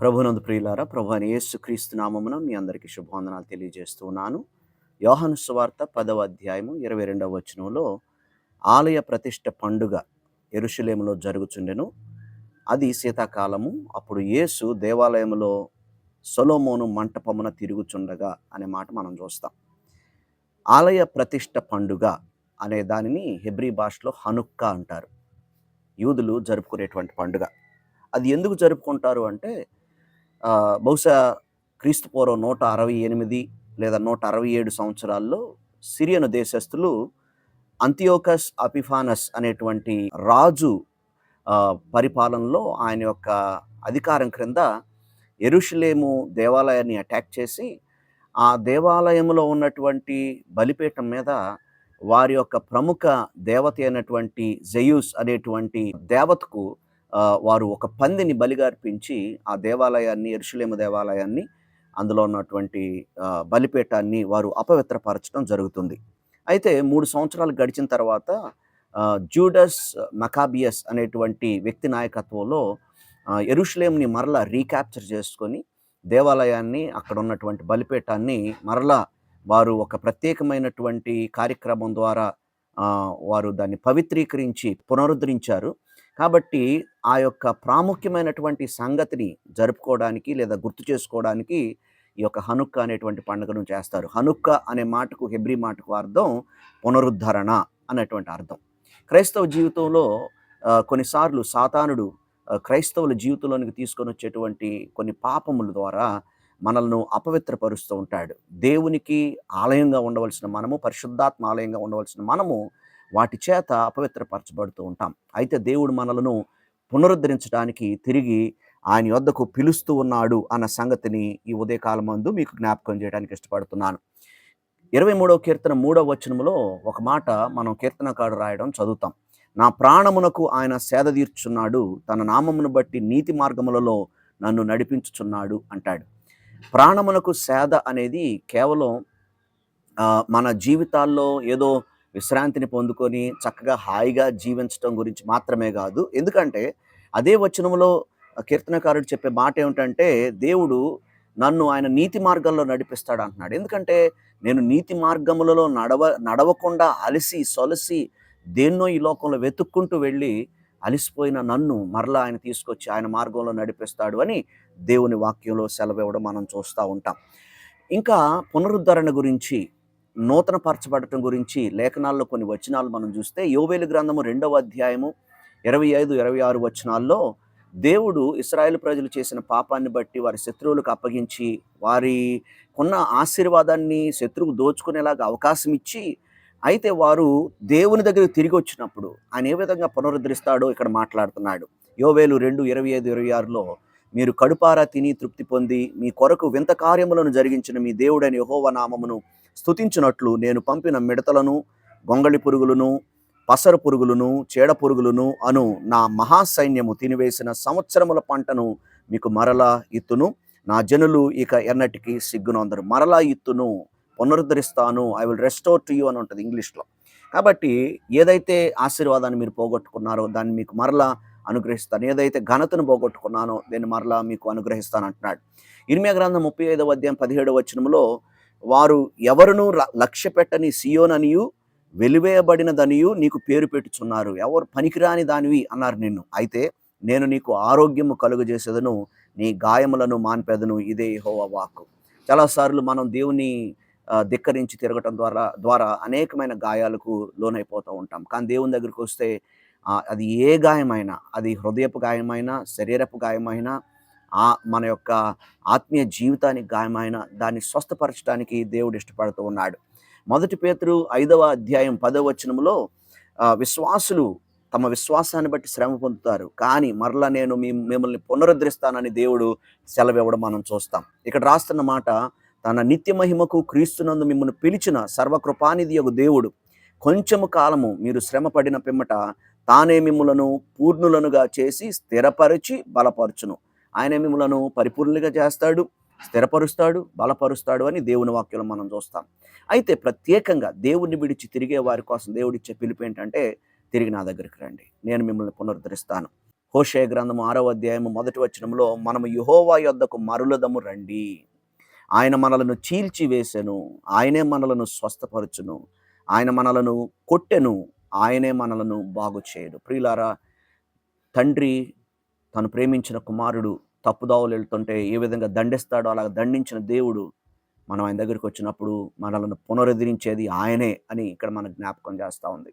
ప్రభునందు ప్రియులారా ప్రభు అని యేసుక్రీస్తు నామమున మీ అందరికీ శుభవందనాలు తెలియజేస్తున్నాను యోహాను సువార్త పదవ అధ్యాయము ఇరవై రెండవ వచనంలో ఆలయ ప్రతిష్ఠ పండుగ ఎరుషులేములో జరుగుచుండెను. అది శీతాకాలము. అప్పుడు యేసు దేవాలయములో సొలోమోను మంటపమున తిరుగుచుండగా అనే మాట మనం చూస్తాం. ఆలయ ప్రతిష్ఠ పండుగ అనే దానిని హెబ్రీ భాషలో హనుక్కా అంటారు. యూదులు జరుపుకునేటువంటి పండుగ. అది ఎందుకు జరుపుకుంటారు అంటే బహుశా క్రీస్తు పూర్వం నూట అరవై ఎనిమిది లేదా నూట అరవై ఏడు సంవత్సరాల్లో సిరియను దేశస్థులు అంతియోకస్ అపిఫానస్ అనేటువంటి రాజు పరిపాలనలో ఆయన యొక్క అధికారం క్రింద ఎరుషులేము దేవాలయాన్ని అటాక్ చేసి ఆ దేవాలయంలో ఉన్నటువంటి బలిపీఠం మీద వారి యొక్క ప్రముఖ దేవత అయినటువంటి జయూస్ అనేటువంటి దేవతకు వారు ఒక పందిని బలిగా అర్పించి ఆ దేవాలయాన్ని ఎరుషులేమ దేవాలయాన్ని అందులో ఉన్నటువంటి బలిపేటాన్ని వారు అపవిత్రపరచడం జరుగుతుంది. అయితే మూడు సంవత్సరాలు గడిచిన తర్వాత జూడస్ మకాబియస్ అనేటువంటి వ్యక్తి నాయకత్వంలో ఎరుషులేంని మరలా రీక్యాప్చర్ చేసుకొని దేవాలయాన్ని అక్కడ ఉన్నటువంటి బలిపేటాన్ని మరలా వారు ఒక ప్రత్యేకమైనటువంటి కార్యక్రమం ద్వారా వారు దాన్ని పవిత్రీకరించి పునరుద్ధరించారు. కాబట్టి ఆ యొక్క ప్రాముఖ్యమైనటువంటి సంగతిని జరుపుకోవడానికి లేదా గుర్తు చేసుకోవడానికి ఈ యొక్క హనుక్క అనేటువంటి పండుగను చేస్తారు. హనుక్క అనే మాటకు హెబ్రీ మాటకు అర్థం పునరుద్ధరణ అనేటువంటి అర్థం. క్రైస్తవ జీవితంలో కొన్నిసార్లు సాతానుడు క్రైస్తవుల జీవితంలోనికి తీసుకొని వచ్చేటువంటి కొన్ని పాపముల ద్వారా మనల్ని అపవిత్రపరుస్తూ ఉంటాడు. దేవునికి ఆలయంగా ఉండవలసిన మనము పరిశుద్ధాత్మ ఆలయంగా ఉండవలసిన మనము వాటి చేత అపవిత్రపరచబడుతూ ఉంటాం. అయితే దేవుడు మనలను పునరుద్ధరించడానికి తిరిగి ఆయన యొద్దకు పిలుస్తూ ఉన్నాడు అన్న సంగతిని ఈ ఉదయకాలం ముందు మీకు జ్ఞాపకం చేయడానికి ఇష్టపడుతున్నాను. ఇరవై మూడవ కీర్తన మూడవ వచనములో ఒక మాట మనం కీర్తనకాడు రాయడం చదువుతాం. నా ప్రాణమునకు ఆయన సేద తీర్చున్నాడు తన నామమును బట్టి నీతి మార్గములలో నన్ను నడిపించుచున్నాడు అంటాడు. ప్రాణమునకు సేద అనేది కేవలం మన జీవితాల్లో ఏదో విశ్రాంతిని పొందుకొని చక్కగా హాయిగా జీవించటం గురించి మాత్రమే కాదు. ఎందుకంటే అదే వచనంలో కీర్తనకారుడు చెప్పే మాట ఏమిటంటే దేవుడు నన్ను ఆయన నీతి మార్గంలో నడిపిస్తాడు అంటున్నాడు. ఎందుకంటే నేను నీతి మార్గములలో నడవ నడవకుండా అలసి సొలసి దేన్నో ఈ లోకంలో వెతుక్కుంటూ వెళ్ళి అలిసిపోయిన నన్ను మరలా ఆయన తీసుకొచ్చి ఆయన మార్గంలో నడిపిస్తాడు అని దేవుని వాక్యంలో సెలవివ్వడం మనం చూస్తూ ఉంటాం. ఇంకా పునరుద్ధరణ గురించి నూతన పరచబడటం గురించి లేఖనాల్లో కొన్ని వచనాలు మనం చూస్తే యోవేలు గ్రంథము రెండవ అధ్యాయము ఇరవై ఐదు ఇరవై ఆరు వచనాల్లో దేవుడు ఇస్రాయేల్ ప్రజలు చేసిన పాపాన్ని బట్టి వారి శత్రువులకు అప్పగించి వారి కొన్న ఆశీర్వాదాన్ని శత్రువు దోచుకునేలాగా అవకాశం ఇచ్చి అయితే వారు దేవుని దగ్గరికి తిరిగి వచ్చినప్పుడు ఆయన ఏ విధంగా పునరుద్ధరిస్తాడో ఇక్కడ మాట్లాడుతున్నాడు. యోవేలు రెండు ఇరవై ఐదు ఇరవై ఆరులో మీరు కడుపారా తిని తృప్తి పొంది మీ కొరకు వింత కార్యములను జరిగించిన మీ దేవుడైన యహోవ నామమును స్థుతించినట్లు నేను పంపిన మిడతలను గొంగళి పురుగులను పసర పురుగులను చీడ పురుగులను అను నా మహాసైన్యము తినివేసిన సంవత్సరముల పంటను మీకు మరలా ఇత్తును. నా జనులు ఇక ఎన్నటికీ సిగ్గునొందరు. మరలా ఇత్తును పునరుద్ధరిస్తాను. I will restore to you అని ఉంటుంది ఇంగ్లీష్లో. కాబట్టి ఏదైతే ఆశీర్వాదాన్ని మీరు పోగొట్టుకున్నారో దాన్ని మీకు మరలా అనుగ్రహిస్తాను. ఏదైతే ఘనతను పోగొట్టుకున్నానో నేను మరలా మీకు అనుగ్రహిస్తాను అంటున్నాడు. ఇర్మియా గ్రంథం ముప్పై ఐదవ అధ్యాయం పదిహేడవ వచనంలో వారు ఎవరును ల- లక్ష్య పెట్టని సియోననియు వెలివేయబడినదనియు నీకు పేరు పెట్టుచున్నారు. ఎవరు పనికిరాని దానివి అన్నారు నిన్ను. అయితే నేను నీకు ఆరోగ్యము కలుగజేసేదను నీ గాయములను మాన్పేదను ఇదే యెహోవా వాక్కు. చాలాసార్లు మనం దేవుని ధిక్కరించి తిరగటం ద్వారా ద్వారా అనేకమైన గాయాలకు లోనైపోతూ ఉంటాం. కానీ దేవుని దగ్గరికి వస్తే అది ఏ గాయమైనా అది హృదయపు గాయమైనా శరీరపు గాయమైనా ఆ మన యొక్క ఆత్మీయ జీవితానికి గాయమైన దాన్ని స్వస్థపరచడానికి దేవుడు ఇష్టపడుతూ ఉన్నాడు. మొదటి పేతురు ఐదవ అధ్యాయం పదవ వచనంలో విశ్వాసులు తమ విశ్వాసాన్ని బట్టి శ్రమ పొందుతారు. కానీ మరలా నేను మీ మిమ్మల్ని పునరుద్ధరిస్తానని దేవుడు సెలవివ్వడం మనం చూస్తాం. ఇక్కడ రాస్తున్న మాట తన నిత్య మహిమకు క్రీస్తునందు మిమ్మల్ని పిలిచిన సర్వకృపానిధి యొక్క దేవుడు కొంచెము కాలము మీరు శ్రమ పడిన పిమ్మట తానే మిమ్ములను పూర్ణులనుగా చేసి స్థిరపరిచి బలపరచును. ఆయన మిమ్మలను పరిపూర్ణులుగా చేస్తాడు స్థిరపరుస్తాడు బలపరుస్తాడు అని దేవుని వాక్యంలో మనం చూస్తాం. అయితే ప్రత్యేకంగా దేవుణ్ణి విడిచి తిరిగే వారి కోసం దేవుడిచ్చే పిలుపు ఏంటంటే తిరిగి నా దగ్గరికి రండి. నేను మిమ్మల్ని పునరుద్ధరిస్తాను. హోషే గ్రంథము ఆరో అధ్యాయము మొదటి వచనంలో మనము యుహోవా యొద్దకు మరులదము రండి. ఆయన మనలను చీల్చి వేసెను ఆయనే మనలను స్వస్థపరచును ఆయన మనలను కొట్టెను ఆయనే మనలను బాగు చేయడు ప్రియులారా తండ్రి తను ప్రేమించిన కుమారుడు తప్పుదావులు వెళ్తుంటే ఏ విధంగా దండిస్తాడో అలా దండించిన దేవుడు మనం ఆయన దగ్గరికి వచ్చినప్పుడు మనలను పునరుద్ధరించేది ఆయనే అని ఇక్కడ మనకు జ్ఞాపకం చేస్తూ ఉంది.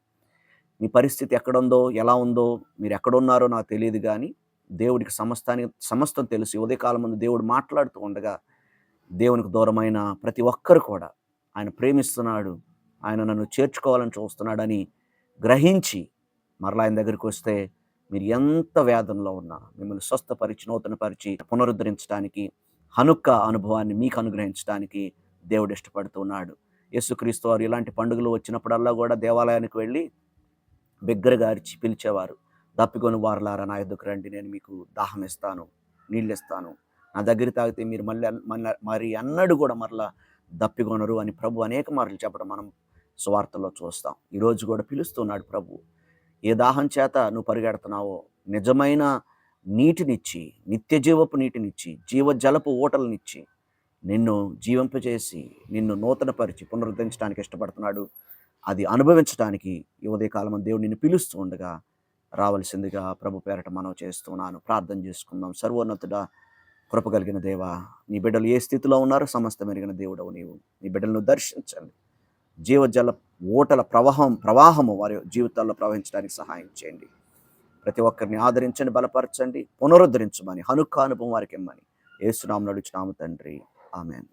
మీ పరిస్థితి ఎక్కడుందో ఎలా ఉందో మీరు ఎక్కడున్నారో నాకు తెలియదు కానీ దేవుడికి సమస్తానికి సమస్తం తెలుసు. ఉదయకాలం ముందు దేవుడు మాట్లాడుతూ ఉండగా దేవునికి దూరమైన ప్రతి ఒక్కరు కూడా ఆయన ప్రేమిస్తున్నాడు ఆయన నన్ను చేర్చుకోవాలని చూస్తున్నాడని గ్రహించి మరలా ఆయన దగ్గరికి వస్తే మీరు ఎంత వేదనలో ఉన్నా మిమ్మల్ని స్వస్థపరిచి నూతనపరిచి పునరుద్ధరించడానికి హనుక్క అనుభవాన్ని మీకు అనుగ్రహించడానికి దేవుడు ఇష్టపడుతున్నాడు. యేసుక్రీస్తు వారు ఇలాంటి పండుగలు వచ్చినప్పుడల్లా కూడా దేవాలయానికి వెళ్ళి బిగ్గరగా అరిచి పిలిచేవారు. దప్పికొని వారలారా నా ఎద్దుకు రండి నేను మీకు దాహం ఇస్తాను నీళ్ళు ఇస్తాను. నా దగ్గర తాగితే మీరు మళ్ళీ మళ్ళీ మరి అన్నడు కూడా మరలా దప్పికొనరు అని ప్రభు అనేక మార్లు చెప్పడం మనం స్వార్థలో చూస్తాం. ఈరోజు కూడా పిలుస్తున్నాడు ప్రభు. ఏ దాహం చేత నువ్వు పరిగెడుతున్నావో నిజమైన నీటినిచ్చి నిత్య జీవపు నీటినిచ్చి జీవజలపు ఓటలనిచ్చి నిన్ను జీవింపజేసి నిన్ను నూతనపరిచి పునరుద్ధరించడానికి ఇష్టపడుతున్నాడు. అది అనుభవించడానికి ఈ ఉదయకాలం దేవుడు నిన్ను పిలుస్తూ ఉండగా రావలసిందిగా ప్రభు పేరట మనం చేస్తున్నాను. ప్రార్థన చేసుకుందాం. సర్వోన్నతుడా కృప కలిగిన దేవా నీ బిడ్డలు ఏ స్థితిలో ఉన్నారో సమస్త మెరిగిన దేవుడవు నీవు. నీ బిడ్డలను దర్శించండి. జీవజల ఓటల ప్రవాహం ప్రవాహము వారి జీవితాల్లో ప్రవహించడానికి సహాయం చేయండి. ప్రతి ఒక్కరిని ఆదరించండి బలపరచండి పునరుద్ధరించమని హనుక్క అనుభవం వారికి ఇమ్మని. ఏసునామం నడుచున్నాము తండ్రి. ఆమెన్.